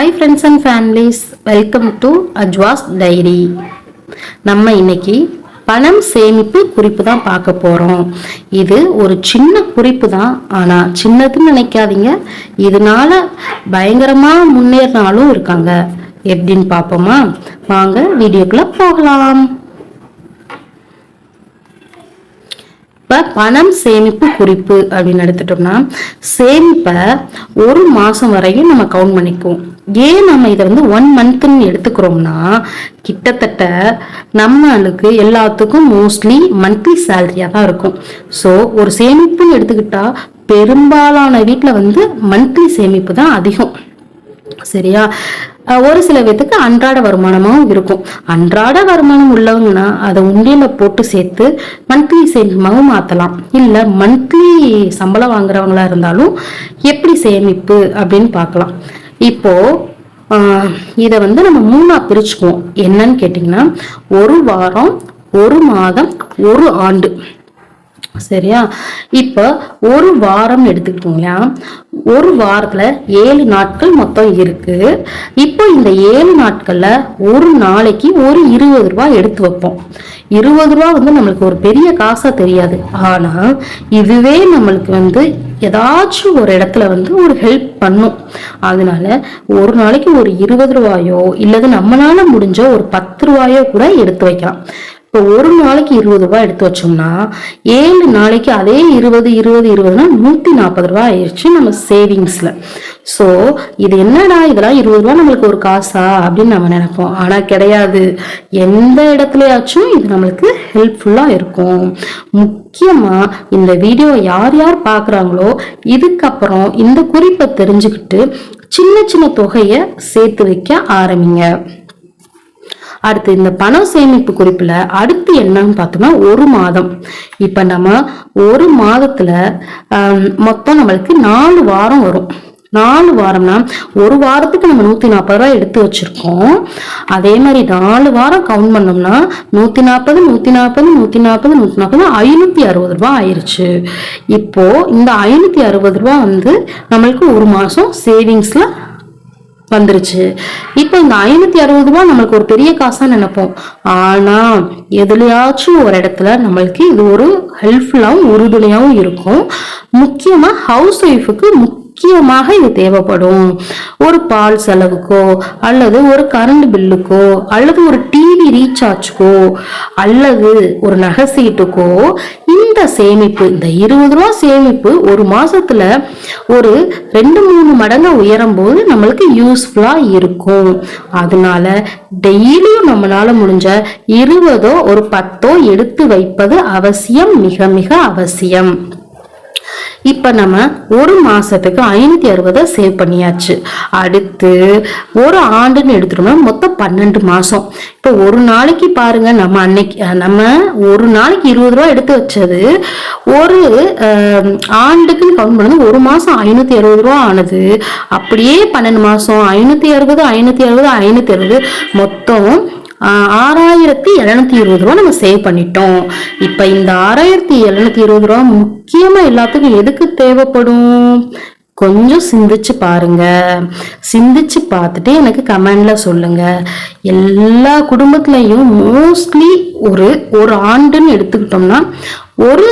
Hi friends and families welcome to Ajwa's diary நம்ம இன்னைக்கு பணம் சேமிப்பு குறிப்பு தான் பார்க்க போகிறோம் இது ஒரு சின்ன குறிப்பு தான். ஆனால் சின்னதுன்னு நினைக்காதீங்க. இதனால பயங்கரமாக முன்னேறினாலும் இருக்காங்க. எப்படின்னு பார்ப்போமா? வாங்க வீடியோக்குள்ளே போகலாம். இப்போ பணம் சேமிப்பு குறிப்பு அப்படின்னு எடுத்துட்டோம்னா சேமிப்பை ஒரு மாதம் வரையும் நம்ம கவுண்ட் பண்ணிக்குவோம். ஏன் நம்ம இதை வந்து ஒன் மந்த்னு எடுத்துக்கிறோம்னா கிட்டத்தட்ட நம்மளுக்கு எல்லாத்துக்கும் மோஸ்ட்லி மந்த்லி சேலரியாக தான் இருக்கும். ஸோ ஒரு சேமிப்புன்னு எடுத்துக்கிட்டா பெரும்பாலான வீட்டில் வந்து மந்த்லி சேமிப்பு தான் அதிகம். சரியா? ஒரு சில பேத்துக்கு அன்றாட வருமானமும் இருக்கும். அன்றாட வருமானம் உள்ளவங்கன்னா அதை உண்டியல போட்டு சேர்த்து மந்த்லி சேமிப்பாகவும் மாற்றலாம் இல்லை மந்த்லி சம்பளம் வாங்குறவங்களா இருந்தாலும் எப்படி சேமிப்பு அப்படின்னு பார்க்கலாம். இப்போ இதை வந்து நம்ம மூணா பிரிச்சுக்குவோம். என்னன்னு கேட்டிங்கன்னா ஒரு வாரம் ஒரு மாதம் ஒரு ஆண்டு. சரியா? இப்போ ஒரு வாரம் எடுத்துக்கிட்டீங்களா ஒரு வாரத்தில் ஏழு நாட்கள் மொத்தம் இருக்கு. இப்போ இந்த ஏழு நாட்களில் ஒரு நாளைக்கு ஒரு இருபது ரூபாய் எடுத்து வைப்போம். இருபது ரூபா வந்து நம்மளுக்கு ஒரு பெரிய காசாக தெரியாது. ஆனால் இதுவே நம்மளுக்கு வந்து ஏதாச்சும் ஒரு இடத்துல வந்து ஒரு ஹெல்ப் பண்ணும். அதனால ஒரு நாளைக்கு ஒரு இருபது ரூபாயோ இல்லது நம்மளால முடிஞ்ச ஒரு பத்து ரூபாயோ கூட எடுத்து வைக்கலாம். இப்போ ஒரு நாளைக்கு இருபது ரூபாய் எடுத்து வச்சோம்னா ஏழு நாளைக்கு அதே இருபது இருபது இருபதுனா நூற்றி நாற்பது ரூபா ஆயிடுச்சு நம்ம சேவிங்ஸில் ஸோ இது என்னடா இதெல்லாம் இருபது ரூபா நம்மளுக்கு ஒரு காசா அப்படின்னு நம்ம நினைப்போம். ஆனால் கிடையாது. எந்த இடத்துலயாச்சும் இது நம்மளுக்கு ஹெல்ப்ஃபுல்லாக இருக்கும். முக்கியமாக இந்த வீடியோ யார் யார் பார்க்குறாங்களோ இதுக்கப்புறம் இந்த குறிப்பை தெரிஞ்சுக்கிட்டு சின்ன சின்ன தொகையை சேர்த்து வைக்க ஆரம்பிங்க. அடுத்து இந்த பணம் சேமிப்பு குறிப்புல அடுத்து என்னன்னு பார்த்தோம்னா ஒரு மாதம். இப்ப நம்ம ஒரு மாதத்துல மொத்தம் நம்மளுக்கு நாலு வாரம் வரும். நாலு வாரம்னா ஒரு வாரத்துக்கு நம்ம நூத்தி நாற்பது ரூபாய் எடுத்து வச்சிருக்கோம். அதே மாதிரி நாலு வாரம் கவுண்ட் பண்ணோம்னா நூத்தி நாற்பது நூத்தி நாற்பது நூத்தி நாற்பது நூத்தி நாற்பது ஐநூத்தி அறுபது ரூபாய் ஆயிருச்சு. இப்போ இந்த ஐநூத்தி அறுபது ரூபாய் வந்து நம்மளுக்கு ஒரு மாசம் சேவிங்ஸ்ல வந்துருச்சு. இப்போ இந்த ஐநூத்தி அறுபது ரூபாய் நம்மளுக்கு ஒரு பெரிய காசா நினைப்போம். ஆனா எதுலையாச்சும் ஒரு இடத்துல நம்மளுக்கு இது ஒரு ஹெல்ப்ஃபுல்லாகவும் உறுதுணையாகவும் இருக்கும். முக்கியமா ஹவுஸ் ஒய்ஃபுக்கு முக்கியமாக இது தேவைப்படும். ஒரு பால் செலவுக்கோ அல்லது ஒரு கரண்ட் பில்லுக்கோ அல்லது ஒரு டிவி ரீசார்ஜ்க்கோ அல்லது ஒரு நகை சீட்டுக்கோ இந்த சேமிப்பு இந்த இருபது ரூபா சேமிப்பு ஒரு மாசத்துல ஒரு ரெண்டு மூணு மடங்கு உயரும் போது நம்மளுக்கு யூஸ்ஃபுல்லா இருக்கும். அதனால டெய்லியும் நம்மளால முடிஞ்ச இருபதோ ஒரு பத்தோ எடுத்து வைப்பது அவசியம் மிக மிக அவசியம். இப்போ நம்ம ஒரு மாதத்துக்கு ஐநூற்றி அறுபதை சேவ் பண்ணியாச்சு. அடுத்து ஒரு ஆண்டுன்னு எடுத்துட்டோம்னா மொத்தம் பன்னெண்டு மாதம் இப்போ ஒரு நாளைக்கு பாருங்க நம்ம அன்னைக்கு நம்ம ஒரு நாளைக்கு இருபது ரூபா எடுத்து வச்சது ஒரு ஆண்டுக்குன்னு கவுண்ட் பண்ணது ஒரு மாதம் ஐநூற்றி அறுபது ரூபா ஆனது. அப்படியே பன்னெண்டு மாதம் ஐநூற்றி அறுபது ஐநூற்றி அறுபது ஐநூற்றி அறுபது மொத்தம் ஆறாயிரத்தி எழுநூத்தி இருபது ரூபா நம்ம சேவ் பண்ணிட்டோம். இப்ப இந்த ஆறாயிரத்தி எழுநூத்தி இருபது ரூபா முக்கியமா எல்லாத்துக்கும் எதுக்கு தேவைப்படும்? கொஞ்சம் சிந்திச்சு பாருங்க. சிந்திச்சு பார்த்துட்டு எனக்கு கமெண்ட்ல சொல்லுங்க. எல்லா குடும்பத்திலையும் மோஸ்ட்லி ஒரு ஒரு ஆண்டுன்னு எடுத்துக்கிட்டோம்னா ஒரு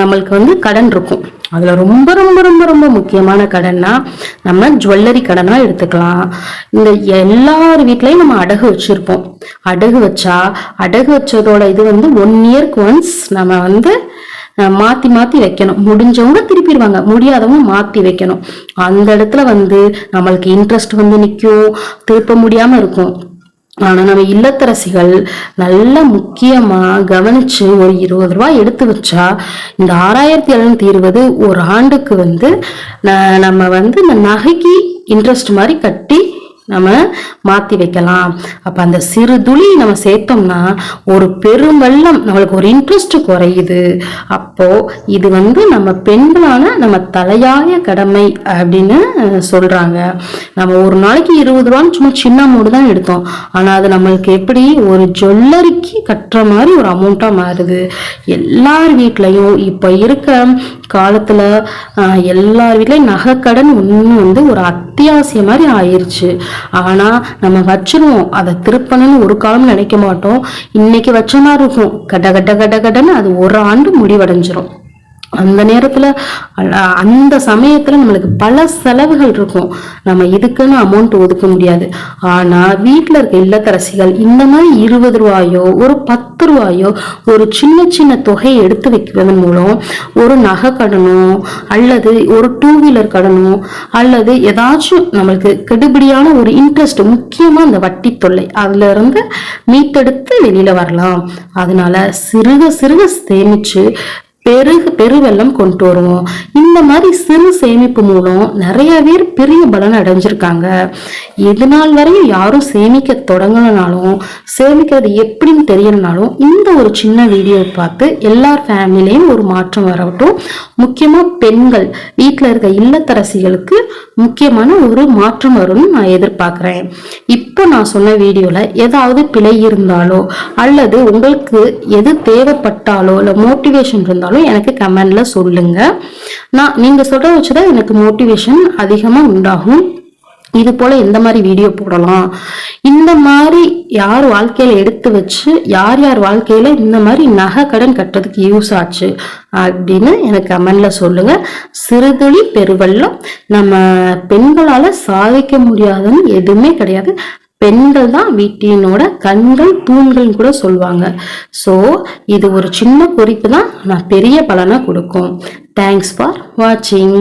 நம்மளுக்கு வந்து கடன் இருக்கும். அதுல ரொம்ப ரொம்ப ரொம்ப ரொம்ப முக்கியமான கடன்னா நம்ம ஜுவல்லரி கடனா எடுத்துக்கலாம். இந்த எல்லார் வீட்லயும் நம்ம அடகு வச்சிருப்போம். அடகு வச்சா அடகு வச்சதோட இது வந்து ஒன் இயர்க்கு ஒன்ஸ் நம்ம வந்து மாற்றி மாற்றி வைக்கணும். முடிஞ்சவங்க திருப்பிடுவாங்க. முடியாதவங்க மாற்றி வைக்கணும். அந்த இடத்துல வந்து நம்மளுக்கு இன்ட்ரெஸ்ட் வந்து நிற்கும் திருப்ப முடியாமல் இருக்கும். ஆனா நம்ம இல்லத்தரசிகள் நல்ல முக்கியமா கவனிச்சு ஒரு இருபது ரூபாய் எடுத்து வச்சா இந்த ஆறாயிரத்தி எழுநூத்தி இருபது ஒரு ஆண்டுக்கு வந்து நம்ம வந்து இந்த நகைக்கு இன்ட்ரெஸ்ட் மாதிரி கட்டி நம்ம மாத்தி வைக்கலாம். அப்ப அந்த சிறு துளி நம்ம சேர்த்தோம்னா ஒரு பெரும் வெள்ளம் நம்மளுக்கு ஒரு இன்ட்ரெஸ்ட் குறையுது. அப்போ இது வந்து நம்ம பெண்களான நம்ம தலையாய கடமை அப்படின்னு சொல்றாங்க. நம்ம ஒரு நாளைக்கு இருபது ரூபான்னு சும்மா சின்ன அமௌண்ட் தான் எடுத்தோம். ஆனா அது நம்மளுக்கு எப்படி ஒரு ஜுவல்லரிக்கு கட்டுற மாதிரி ஒரு அமௌண்ட்டாக மாறுது. எல்லார் வீட்லயும் இப்ப இருக்க காலத்துல எல்லார் வீட்லயும் நகைக்கடன் ஒன்று வந்து ஒரு அத்தியாவசியம் மாதிரி ஆயிருச்சு. ஆனா நம்ம வச்சிருவோம். அதை திருப்பணும்னு ஒரு காலம் நினைக்க மாட்டோம். இன்னைக்கு வச்ச மாதிரி இருக்கும். கட கட கட கடன்னு அது ஒரு ஆண்டு முடிவடைஞ்சிரும். அந்த நேரத்துல அந்த சமயத்துல நம்மளுக்கு பல செலவுகள் இருக்கும். நம்ம இதுக்குன்னு அமௌண்ட் ஒதுக்க முடியாது. ஆனா வீட்டுல இருக்க இல்லத்தரசிகள் இந்த மாதிரி இருபது ரூபாயோ ஒரு பத்து ரூபாயோ ஒரு சின்ன சின்ன தொகையை எடுத்து வைக்கிறதன் மூலம் ஒரு நகை கடனோ அல்லது ஒரு டூ வீலர் கடனோ அல்லது ஏதாச்சும் நம்மளுக்கு கெடுபிடியான ஒரு இன்ட்ரெஸ்ட் முக்கியமா அந்த வட்டி தொல்லை அதுல இருந்து மீட்டெடுத்து வெளியில வரலாம். அதனால சிறுக சிறுக சேமிச்சு பெரு பெருவெள்ளம் கொண்டு வருவோம். இந்த மாதிரி சிறு சேமிப்பு மூலம் நிறைய பேர் பெரிய பலன் அடைஞ்சிருக்காங்க. எது நாள் வரையும் யாரும் சேமிக்க தொடங்கலனாலும் சேமிக்கிறது எப்படின்னு தெரியலனாலும் இந்த ஒரு சின்ன வீடியோ பார்த்து எல்லார் ஃபேமிலியும் ஒரு மாற்றம் வரட்டும். முக்கியமாக பெண்கள் வீட்டில் இருக்க இல்லத்தரசிகளுக்கு முக்கியமான ஒரு மாற்றம் வரும்னு நான் எதிர்பார்க்குறேன். இப்போ நான் சொன்ன வீடியோவில் ஏதாவது பிழை இருந்தாலோ அல்லது உங்களுக்கு எது தேவைப்பட்டாலோ இல்லை மோட்டிவேஷன் இருந்தாலோ எனக்கு கமெண்டில் சொல்லுங்கள் நான் சொல்கிறத வச்சு தான் எனக்கு மோட்டிவேஷன் அதிகமாக உண்டாகும். இது போல எந்த மாதிரி வீடியோ போடலாம்? இந்த மாதிரி யார் வாழ்க்கையில எடுத்து வச்சு யார் யார் வாழ்க்கையில இந்த மாதிரி நகை கடன் கட்டுறதுக்கு யூஸ் ஆச்சு அப்படின்னு எனக்கு கமெண்ட்ல சொல்லுங்க. சிறுதுளி பெருவெள்ளம் நம்ம பெண்களால சாதிக்க முடியாதுன்னு எதுவுமே கிடையாது. பெண்கள் தான் வீட்டினோட கண்கள் தூண்கள் கூட சொல்லுவாங்க. ஸோ இது ஒரு சின்ன குறிப்பு தான் நான் பெரிய பலனை கொடுக்கும். தேங்க்ஸ் ஃபார் வாட்சிங்